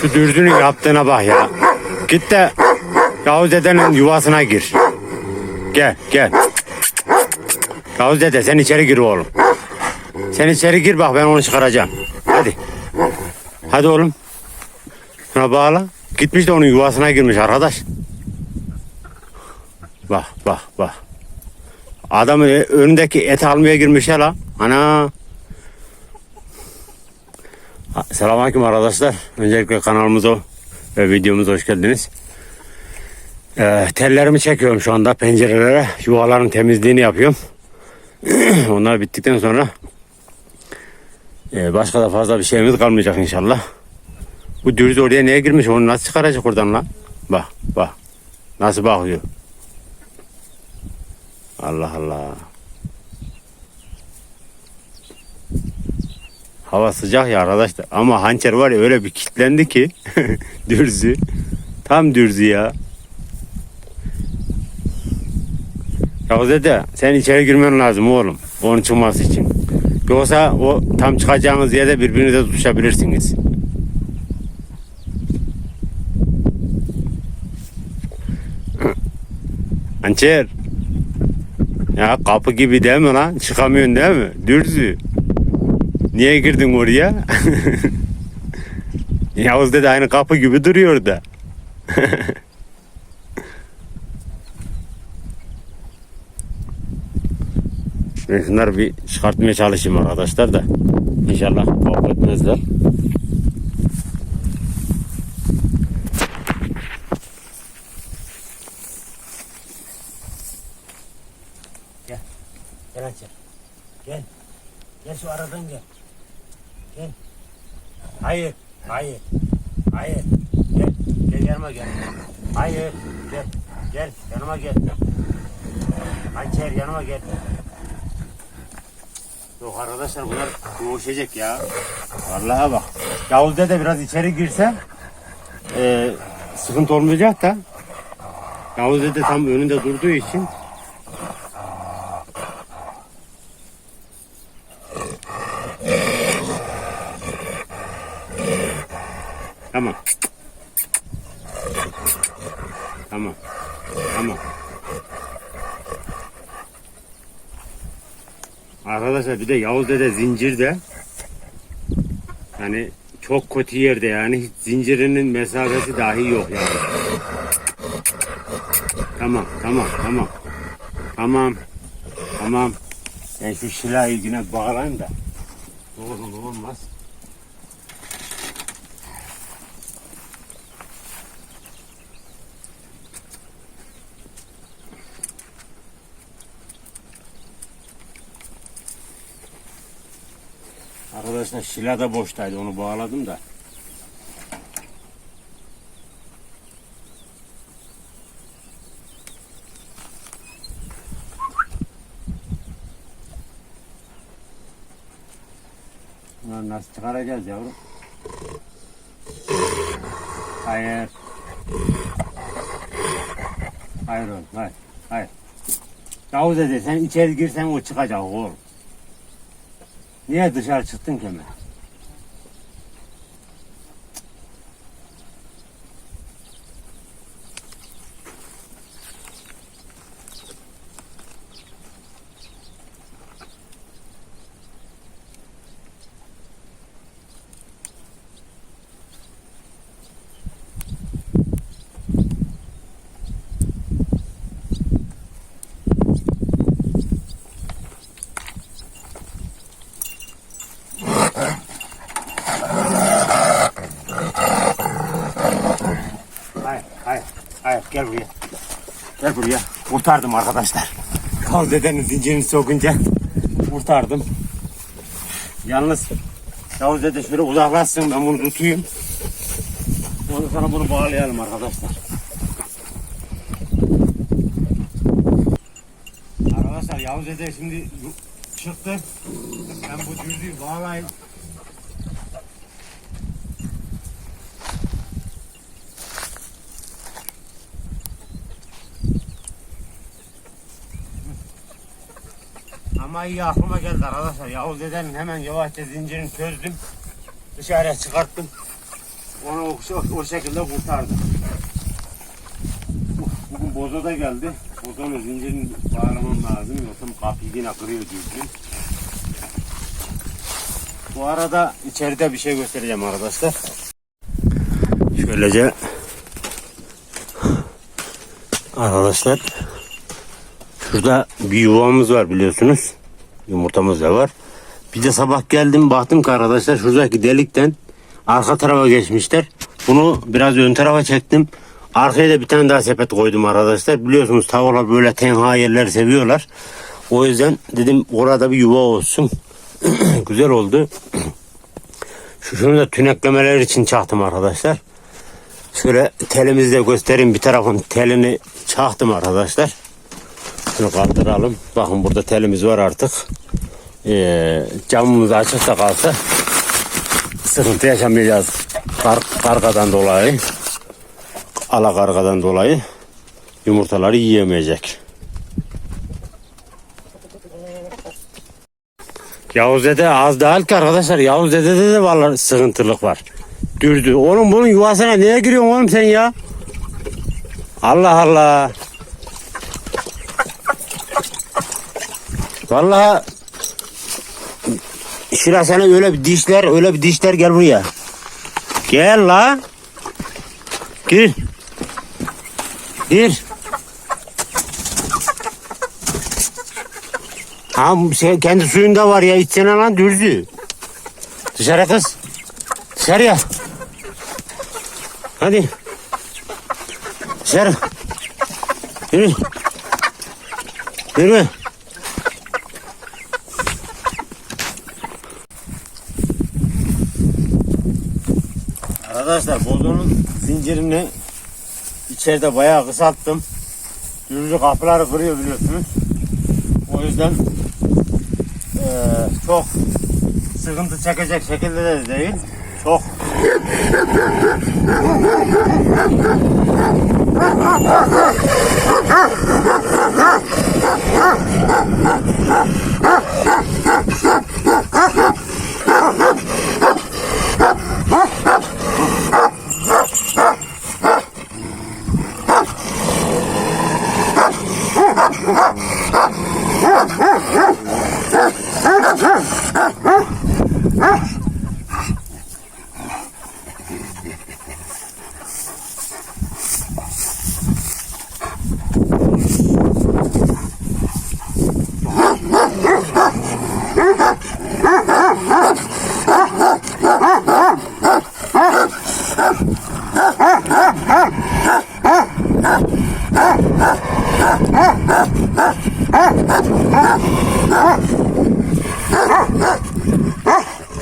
Şu dürzünün yaptığına bak ya. Git de Yavuz dedenin yuvasına gir. Gel gel. Yavuz dede sen içeri gir oğlum. Sen içeri gir bak ben onu çıkaracağım. Hadi. Hadi oğlum. Şuna bağla. Gitmiş de onun yuvasına girmiş arkadaş. Bak bak bak. Adamın önündeki eti almaya girmiş ya la. Ana. Selamünaleyküm arkadaşlar. Öncelikle kanalımıza ve videomuza hoş geldiniz. Ee, tellerimi çekiyorum şu anda pencerelere. Yuvaların temizliğini yapıyorum. Onlar bittikten sonra e, başka da fazla bir şeyimiz kalmayacak inşallah. Bu dürüz oraya niye girmiş? Onu nasıl çıkaracak oradan lan? Bak bak. Nasıl bakıyor? Allah Allah. Hava sıcak ya arkadaşlar. Ama hançer var ya öyle bir kilitlendi ki. dürzü. Tam dürzü ya. Yavuz dede sen içeri girmen lazım oğlum. Onun çıkması için. Yoksa o tam çıkacağınız yerde birbirinize tutuşabilirsiniz. Hançer. Ya kapı gibi değil mi lan? Çıkamıyorsun değil mi? Dürzü. Niye girdin oraya? Yavuz dede aynı kapı gibi duruyor da. Ben bir çıkartmaya çalışayım arkadaşlar da. İnşallah kavga etmezler. Gel. Gel Hacı. Gel. Gel şu aradan. Gel. Hayır. Hayır. Hayır. Gel. Gel yanıma gel. Hayır. Gel. Gel. Yanıma gel. Hançer yanıma gel. Yok arkadaşlar bunlar boğuşacak ya. Vallahi bak. Yavuz dede biraz içeri girse e, sıkıntı olmayacak da. Yavuz dede tam önünde durduğu için Tamam. Tamam. Tamam. Arkadaşlar bir de Yavuz Dede zincirde yani çok kötü yerde yani hiç zincirinin mesafesi dahi yok yani. Tamam tamam tamam. Tamam. Tamam. Ben şu silahı yine bağlayayım da. Ne olmaz. Arkadaşlar şila da boştaydı onu bağladım da. Bunları nasıl çıkaracağız yavrum? Hayır. Hayır oğlum, hayır. Hayır. Yavuz dede sen içeri girsen o çıkacak oğlum. Niye dışarı çıktın ki hemen? Hayır, hayır, hayır. Gel buraya. Gel buraya. Kurtardım arkadaşlar. Kal dedenin zincirini sokunca kurtardım. Yalnız Yavuz dede şöyle uzaklaşsın ben bunu tutayım. Ondan sonra bunu bağlayalım arkadaşlar. Arkadaşlar Yavuz dede şimdi çıktı. Ben bu düzlüğü bağlayayım. Ama iyi aklıma geldi arkadaşlar. Yavuz dedenin hemen yavaşça zincirini çözdüm. Dışarıya çıkarttım. onu o, o şekilde kurtardık. Bugün boza da geldi. Bozanın zincirini bağlamam lazım. Yoksa kapıyı yine kırıyor düzgün. Bu arada içeride bir şey göstereceğim arkadaşlar. Şöylece arkadaşlar şurada bir yuvamız var biliyorsunuz. Yumurtamız da var. Bir de sabah geldim baktım ki arkadaşlar şuradaki delikten arka tarafa geçmişler. Bunu biraz ön tarafa çektim. Arkaya da bir tane daha sepet koydum arkadaşlar. Biliyorsunuz tavuklar böyle tenha yerler seviyorlar. O yüzden dedim orada bir yuva olsun. Güzel oldu. Şu şunu da tüneklemeler için çaktım arkadaşlar. Şöyle telimizi de göstereyim. Bir tarafın telini çaktım arkadaşlar. Şunu kaldıralım. Bakın burada telimiz var artık. Ee, camımız açık da kalsa sıkıntı yaşamayacağız. Kar, kargadan dolayı. Ala kargadan dolayı yumurtaları yiyemeyecek. Yavuz dede az değil ki arkadaşlar. Yavuz dedede de vallahi sıkıntılık var. Dürdü. Oğlum bunun yuvasına niye giriyorsun oğlum sen ya? Allah Allah. Vallahi Şira sana öyle bir dişler, öyle bir dişler gel buraya. Gel la. Gir. Gir. Ha şey, kendi suyunda var ya içsene lan dürzü. Dışarı kız. Dışarıya. Hadi. Dışarı. Yürü. Yürü. Arkadaşlar bozonun zincirini içeride bayağı kısalttım. Dürzü kapıları kırıyor biliyorsunuz. O yüzden eee, çok sıkıntı çekecek şekilde de değil. Çok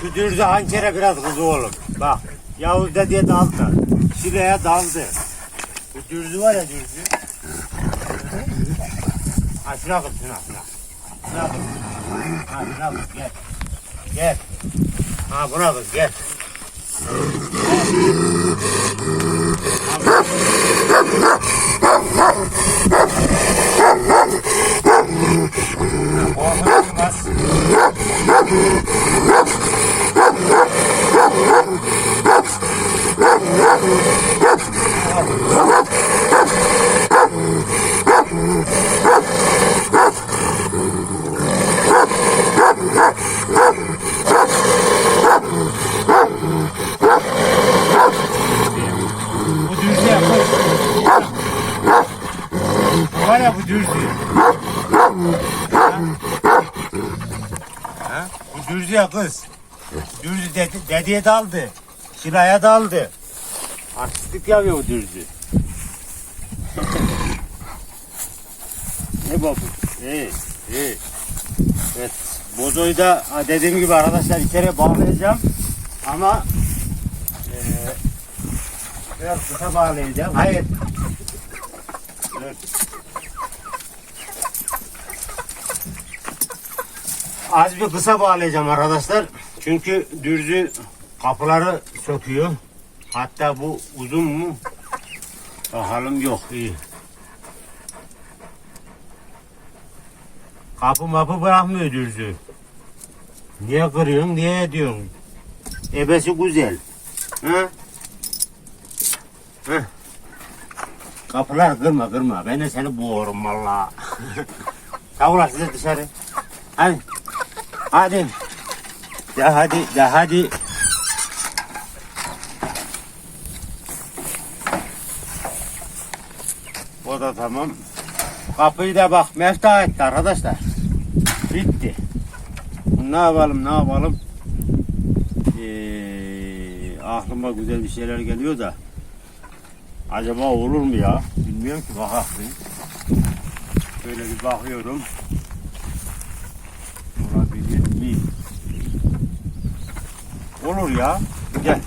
Şu dürzü hançere biraz kızı oğlum. Bak Yavuz dediye daldı. Şuraya daldı. Bu dürzü var ya dürzü. Ha şuna kız şuna şuna. Şuna kız. Ha şuna kız gel. Gel. Ha buna kız gel. Korkutun bas. Bu dürzü yapar. Bu var ya bu dürzü. Ha? Bu dürzü ya kız. Dürzü dedi, dediye daldı. Şiraya daldı. Artistlik yapıyor bu dürzü. ne bu? İyi, iyi. Evet, bozoyu da dediğim gibi arkadaşlar içeriye bağlayacağım. Ama eee biraz kısa bağlayacağım. Hayır. Dur. Az bir kısa bağlayacağım arkadaşlar. Çünkü dürzü kapıları söküyor. Hatta bu uzun mu? Bakalım yok iyi. Kapı mapı bırakmıyor dürzü. Niye kırıyorsun, niye ediyorsun? Ebesi güzel. Ha? Kapılar kırma kırma. Ben de seni boğurum valla. Tavuklar size dışarı. Hadi. Hadi. Ya hadi, ya hadi. O da tamam. Kapıyı da bak mefta etti arkadaşlar. Bitti. Ne yapalım ne yapalım. Ee, aklıma güzel bir şeyler geliyor da. Acaba olur mu ya? Bilmiyorum ki bakayım. Böyle bir bakıyorum. Olabilir mi? Olur ya. Gel.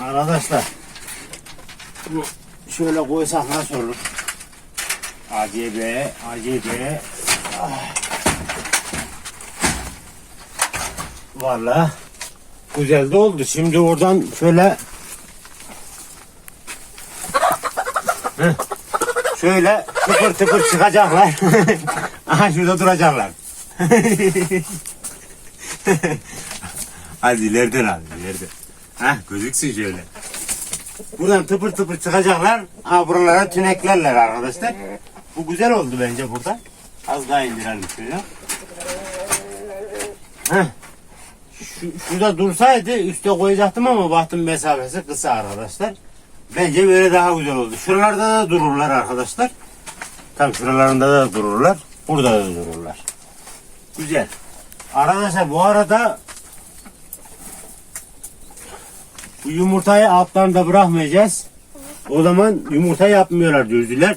Arkadaşlar bu şöyle koysak nasıl olur? Acebe, acebe. Ah. Valla güzel de oldu. Şimdi oradan şöyle şöyle tıpır tıpır çıkacaklar. Aha şurada duracaklar. Hadi ileriden abi ileriden. Heh gözüksün şöyle. Buradan tıpır tıpır çıkacaklar. Ha buralara tüneklerler arkadaşlar. Bu güzel oldu bence burada. Az daha indirelim şöyle. Heh. Şu, şurada dursaydı üste koyacaktım ama baktım mesafesi kısa arkadaşlar. Bence böyle daha güzel oldu. Şuralarda da dururlar arkadaşlar. Tam şuralarında da dururlar. Burada da dururlar. Güzel. Arkadaşlar bu arada bu yumurtayı altlarında bırakmayacağız. O zaman yumurta yapmıyorlar gözlüler.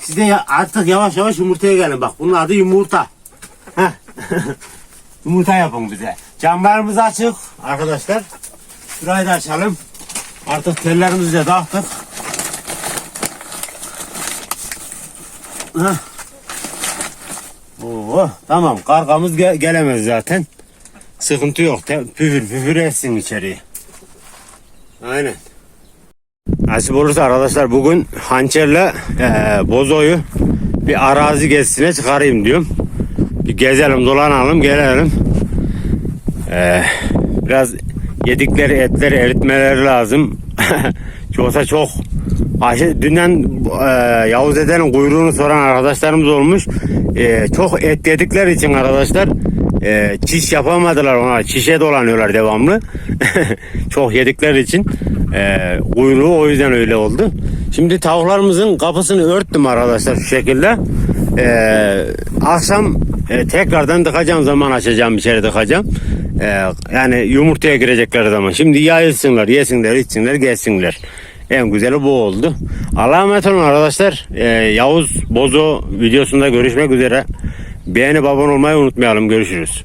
Siz de artık yavaş yavaş yumurtaya gelin. Bak bunun adı yumurta. Yumurta yapın bize. Camlarımız açık arkadaşlar. Şurayı da açalım. Artık tellerimizi de taktık. Heh. Oo, tamam kargamız ge- gelemez zaten. Sıkıntı yok. Te- püfür püfür etsin içeriye. Aynen. Nasip olursa arkadaşlar bugün hançerle eee bozoyu bir arazi gezisine çıkarayım diyorum. Bir gezelim dolanalım gelelim. Eee, biraz yedikleri etleri eritmeleri lazım. Yoksa çok aşı, dünden eee Yavuz Ede'nin kuyruğunu soran arkadaşlarımız olmuş. Eee, çok et yedikleri için arkadaşlar eee, çiş yapamadılar ona. Çişe dolanıyorlar devamlı. çok yedikleri için eee kuyruğu o yüzden öyle oldu. Şimdi tavuklarımızın kapısını örttüm arkadaşlar şu şekilde. Eee, akşam e, tekrardan tıkacağım zaman açacağım içeri tıkacağım. Ee, yani yumurtaya girecekleri zaman. Şimdi yayılsınlar, yesinler, içsinler, gelsinler. En güzeli bu oldu. Allah'a emanet olun arkadaşlar. Ee, Yavuz Bozo videosunda görüşmek üzere. Beğenip abone olmayı unutmayalım. Görüşürüz.